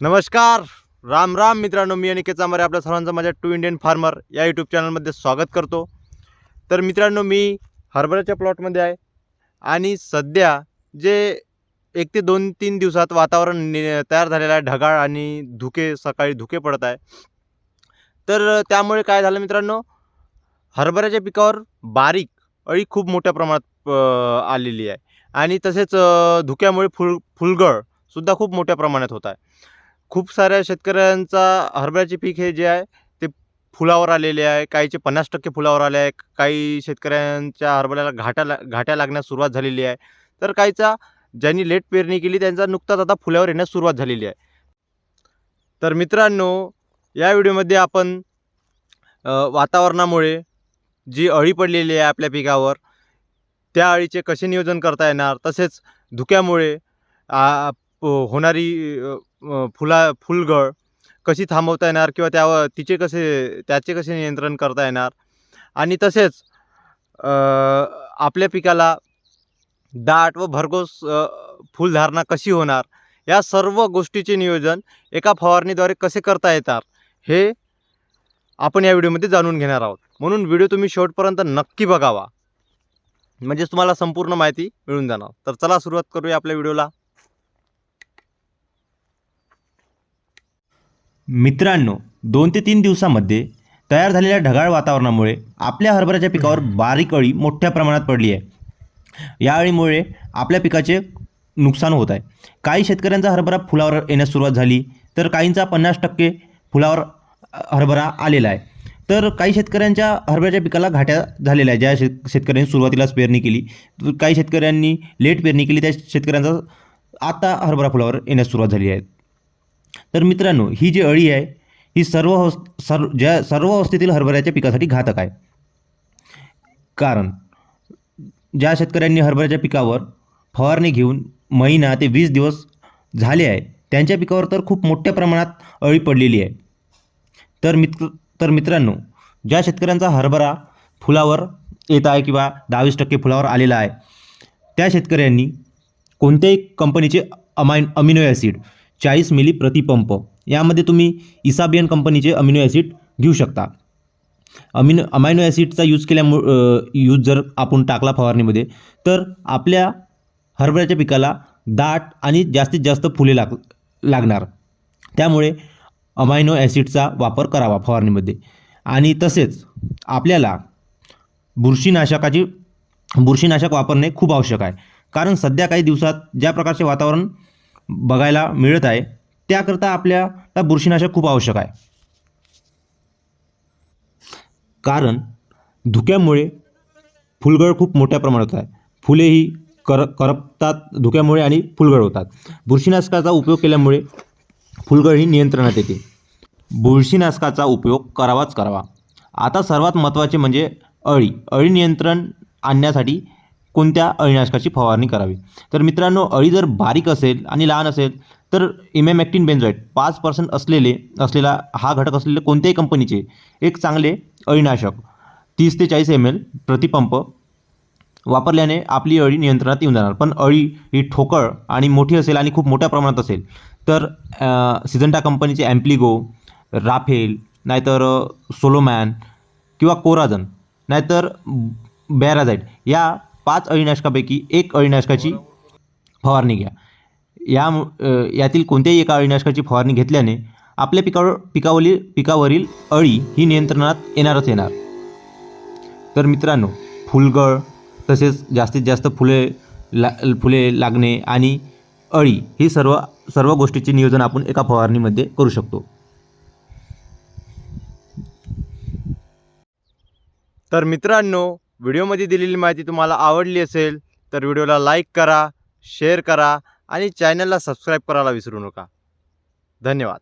नमस्कार. राम राम मित्रांनो मी अनिकेत चांबारे आपल्या सर्वांचं माझ्या टू इंडियन फार्मर या यूट्यूब चॅनलमध्ये स्वागत करतो. तर मित्रांनो मी हरभऱ्याच्या प्लॉटमध्ये आहे आणि सध्या जे एक ते दोन तीन दिवसात वातावरण नि तयार झालेलं आहे ढगाळ आणि धुके सकाळी धुके पडत आहे. तर त्यामुळे काय झालं मित्रांनो हरभऱ्याच्या पिकावर बारीक अळी खूप मोठ्या प्रमाणात आलेली आहे. आणि तसेच धुक्यामुळे फुल फुलगळ सुद्धा खूप मोठ्या प्रमाणात होत आहे. खूप साऱ्या शेतकऱ्यांचा हरभऱ्याचे पीक हे जे आहे ते फुलावर आलेले आहे. काहीचे पन्नास टक्के फुलावर आले आहे. काही शेतकऱ्यांच्या हरभऱ्याला घाटा ला घाट्या लागण्यास सुरुवात झालेली आहे. तर काहीचा ज्यांनी लेट पेरणी केली त्यांचा नुकताच आता फुलावर येण्यास सुरुवात झालेली आहे. तर मित्रांनो या व्हिडिओमध्ये आपण वातावरणामुळे जी अळी पडलेली आहे आपल्या पिकावर त्या अळीचे कसे नियोजन करता येणार? तसेच धुक्यामुळे होणारी फुला फुलगळ कशी थांबवता येणार किंवा त्यावर तिचे कसे त्याचे कसे नियंत्रण करता येणार? आणि तसेच आपल्या पिकाला दाट व भरघोस फुलधारणा कशी होणार? या सर्व गोष्टीचे नियोजन एका फवारणीद्वारे कसे करता येतात? हे आपण या व्हिडिओमध्ये जाणून घेणार आहोत. म्हणून व्हिडिओ तुम्ही शेवटपर्यंत नक्की बघावा. म्हणजेच तुम्हाला संपूर्ण माहिती मिळून जाणार. तर चला सुरुवात करूया आपल्या व्हिडिओला. मित्रांनो दोन ते तीन दिवसामध्ये तयार झालेल्या ढगाळ वातावरणामुळे आपल्या हरभऱ्याच्या पिकावर बारीक अळी मोठ्या प्रमाणात पडली आहे. या अळीमुळे आपल्या पिकाचे नुकसान होत आहे. काही शेतकऱ्यांचा हरभरा फुलावर येण्यास सुरुवात झाली तर काहींचा पन्नास टक्के फुलावर हरभरा आलेला आहे. तर काही शेतकऱ्यांच्या हरभऱ्याच्या पिकाला घाट्या झालेल्या आहे ज्या शेत शेतकऱ्यांनी सुरुवातीलाच पेरणी केली तर काही शेतकऱ्यांनी लेट पेरणी केली त्या शेतकऱ्यांचा आता हरभरा फुलावर येण्यास सुरुवात झाली आहे. तर मित्रांनो ही जी अळी आहे ही सर्व अवस् सर्व ज्या सर्व अवस्थेतील हरभऱ्याच्या पिकासाठी घातक आहे. कारण ज्या शेतकऱ्यांनी हरभऱ्याच्या पिकावर फवारणी घेऊन महिना ते वीस दिवस झाले आहे त्यांच्या पिकावर तर खूप मोठ्या प्रमाणात अळी पडलेली आहे. तर मित्र तर मित्रांनो ज्या शेतकऱ्यांचा हरभरा फुलावर येत आहे किंवा दहावीस टक्के फुलावर आलेला आहे त्या शेतकऱ्यांनी कोणत्याही कंपनीचे अमाइन अमिनो ॲसिड चाळीस मिली प्रतिपंप यामध्ये तुम्ही इसाबियन कंपनीचे अमिनो ॲसिड घेऊ शकता. अमिनो अमायनो ॲसिडचा यूज केल्यामु यूज जर आपण टाकला फवारणीमध्ये तर आपल्या हरभऱ्याच्या पिकाला दाट आणि जास्तीत जास्त फुले लाग लागणार. त्यामुळे अमायनो ॲसिडचा वापर करावा फवारणीमध्ये. आणि तसेच आपल्याला बुरशीनाशकाची बुरशीनाशक वापरणे खूप आवश्यक आहे. कारण सध्या काही दिवसात ज्या प्रकारचे वातावरण बघायला मिळत आहे. त्याकरता आपल्याला बुरशीनाशक खूप आवश्यक आहे. कारण धुक्यामुळे फुलगळ खूप मोठ्या प्रमाणात आहे फुलेही कर करपतात धुक्यामुळे आणि फुलगळ होतात. बुरशीनाशकाचा उपयोग केल्यामुळे फुलगळ ही नियंत्रणात येते. बुरशीनाशकाचा उपयोग करावाच करावा. आता सर्वात महत्त्वाचे म्हणजे अळी. अळी नियंत्रण आणण्यासाठी कोणत्या अळीनाशकाची फवारणी करावी? तर मित्रांनो अळी जर बारीक असेल आणि लहान असेल तर इमॅमॅक्टिन बेन्झॉईट पाच पर्सेंट असलेले असलेला हा घटक असलेले कोणत्याही कंपनीचे एक चांगले अळीनाशक तीस ते चाळीस एम एल प्रतिपंप वापरल्याने आपली अळी नियंत्रणात येऊन जाणार. पण अळी ही ठोकळ आणि मोठी असेल आणि खूप मोठ्या प्रमाणात असेल तर सिजंटा कंपनीचे ॲम्प्लिगो राफेल नाहीतर सोलोमॅन किंवा कोराजन नाहीतर बॅराझाईट या पाच अळीनाशकापैकी एक अळीनाशकाची फवारणी घ्या. या यातील कोणत्याही एका अळीनाशकाची फवारणी घेतल्याने आपल्या पिकावर पिकावरील पिकावरील अळी ही नियंत्रणात येणारच येणार. तर मित्रांनो फुलगळ तसेच जास्तीत जास्त फुले ला फुले लागणे आणि अळी ही सर्व सर्व गोष्टीचे नियोजन आपण एका फवारणीमध्ये करू शकतो. तर मित्रांनो व्हिडिओमध्ये दिलेली माहिती तुम्हाला आवडली असेल तर व्हिडिओला लाईक करा शेअर करा आणि चॅनलला सबस्क्राईब करायला विसरू नका. धन्यवाद.